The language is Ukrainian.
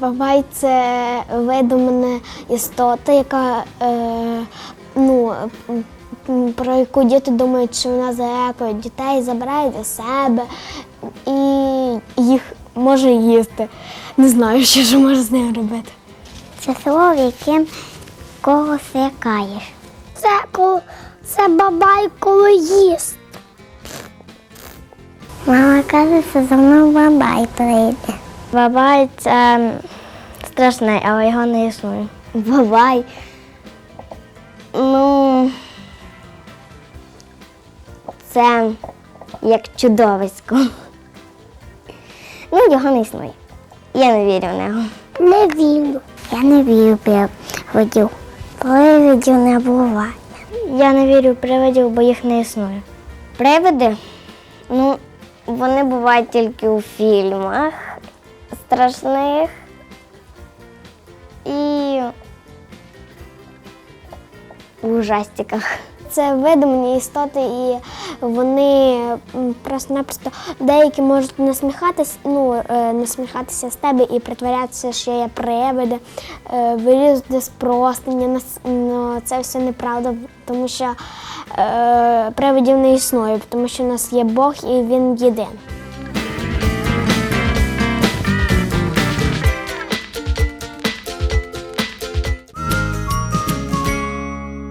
Бабай це видумана істота, яка е, ну, про яку діти думають, що вона залякує дітей, забирає до себе і їх може їсти. Не знаю, що ж може з ним робити. Це слово, яким когось лякаєш. Це коли це бабай, коли їсть. Мама каже, що за мною бабай прийде. Бабай це страшний, але його не існує. Бабай. Ну, це як чудовисько. Ну, його не існує. Я не вірю в нього. Не вірю. Я не вірю в привидів. Привидів не буває. Я не вірю в привидів, бо їх не існує. Привиди, ну, вони бувають тільки у фільмах страшних і ужастиках. Це видумані істоти, і вони просто-напросто деякі можуть насміхатись, ну, е, насміхатися з тебе і притворятися, що я привиди, е, вилізти з простиня. Ну, це все неправда, тому що е, привидів не існує, тому що у нас є Бог і він єдин.